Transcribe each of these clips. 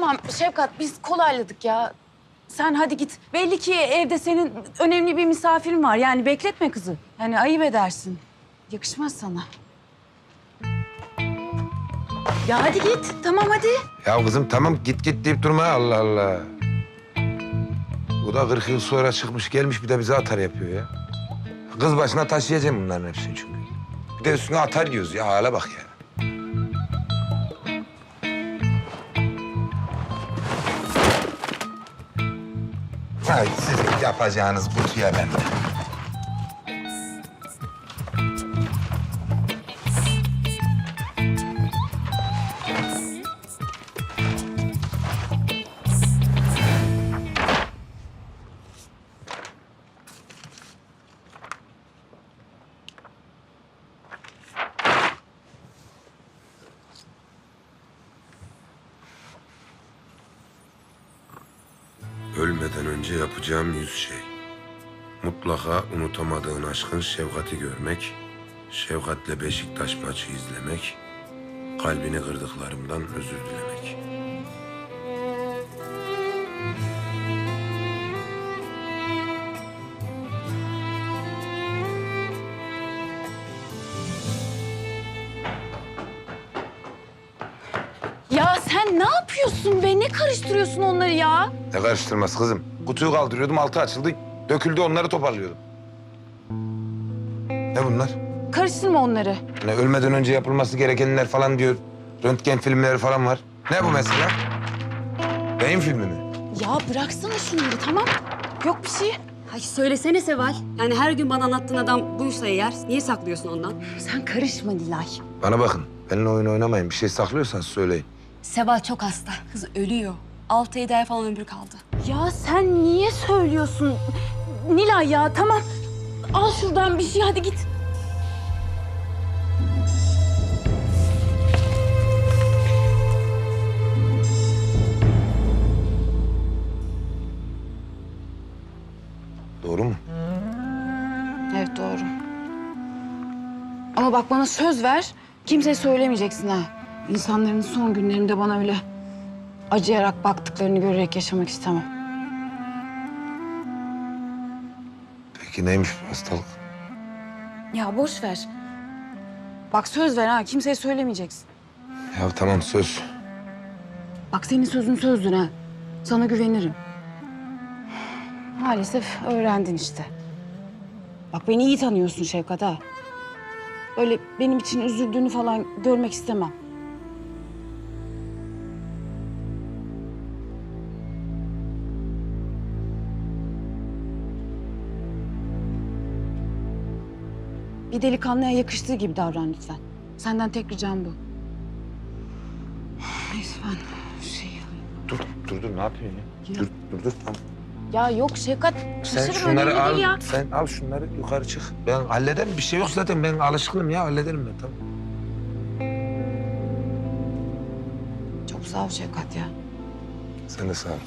tamam Şefkat biz kolayladık ya. Sen hadi git. Belli ki evde senin önemli bir misafirin var. Yani bekletme kızı. Yani ayıp edersin. Yakışmaz sana. Ya hadi git. Tamam hadi. Ya kızım tamam git git deyip durma Allah Allah. Bu da 40 yıl sonra çıkmış gelmiş bir de bize atar yapıyor ya. Kız başına taşıyacağım bunların hepsini çünkü. Bir de üstüne atar diyoruz ya hala bak ya. Ay sizin yapacağınız kutuya ben Ölmeden önce yapacağım yüz şey. Mutlaka unutamadığın aşkın şefkati görmek, şefkatle Beşiktaş maçı izlemek, kalbini kırdıklarımdan özür dilemek. Ya sen ne yapıyorsun be? Ne karıştırıyorsun onları ya? Ne karıştırmaz kızım? Kutuyu kaldırıyordum, altı açıldı, döküldü onları toparlıyordum. Ne bunlar? Karıştırma onları. Ne ölmeden önce yapılması gerekenler falan diyor. Röntgen filmleri falan var. Ne bu mesela? Beyin filmi mi? Ya bıraksana şunları tamam. Yok bir şey. Ay söylesene Seval. Yani her gün bana anlattığın adam buysa eğer niye saklıyorsun ondan? Sen karışma Nilay. Bana bakın. Benimle oyun oynamayın. Bir şey saklıyorsanız söyleyin. Seval çok hasta. Kız ölüyor. Altı yedi ay falan ömrü kaldı. Ya sen niye söylüyorsun? Nilay ya tamam. Al şuradan bir şey hadi git. Doğru mu? Evet doğru. Ama bak bana söz ver. Kimseye söylemeyeceksin ha. İnsanların son günlerinde bana öyle acıyarak baktıklarını görerek yaşamak istemem. Peki neymiş bu hastalık? Ya boş ver. Bak söz ver ha. Kimseye söylemeyeceksin. Ya tamam söz. Bak senin sözün sözdür ha. Sana güvenirim. Maalesef öğrendin işte. Bak beni iyi tanıyorsun Şevkat ha. Öyle benim için üzüldüğünü falan görmek istemem. Bir delikanlıya yakıştığı gibi davran lütfen. Senden tek ricam bu. Neyse ben şey Dur, dur, dur. Ne yapıyorsun ya? Dur, dur, dur. Tamam. Ya yok Şevkat, Sen önemli şunları al, değil ya. sen al şunları yukarı çık. Ben hallederim. Bir şey yok zaten. Ben alışkınım ya. Hallederim ben tamam. Çok sağ ol Şevkat ya. Sen de sağ ol.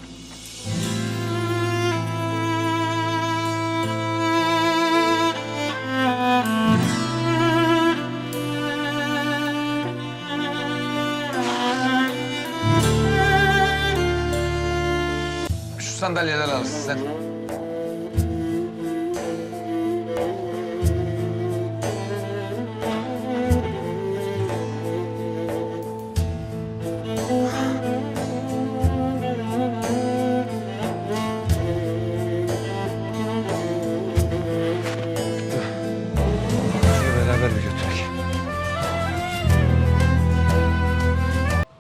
Şu sandalyeleri alırsın sen.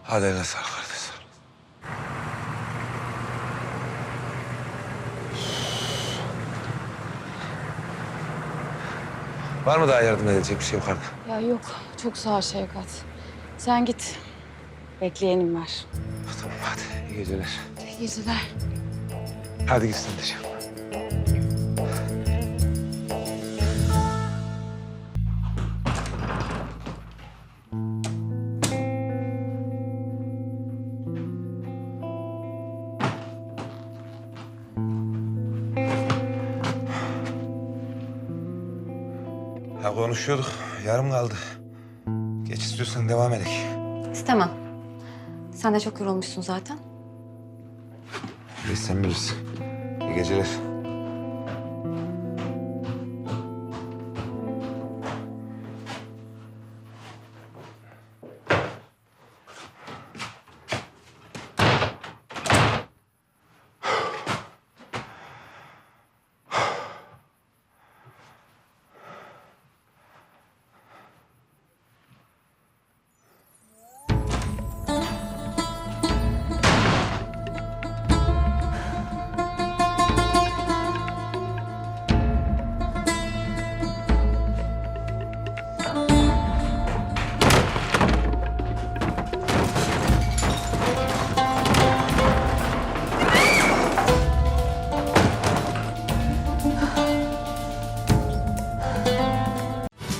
Hadi eline Var mı daha yardım edecek bir şey yukarıda? Ya yok, çok sağ ol Şevkat. Sen git. Bekleyenim var. Tamam hadi iyi geceler. İyi geceler. Hadi git sen Ya konuşuyorduk, yarım kaldı. Geç istiyorsan devam edek. İstemem. Sen de çok yorulmuşsun zaten. Neyse sen bilirsin. İyi geceler.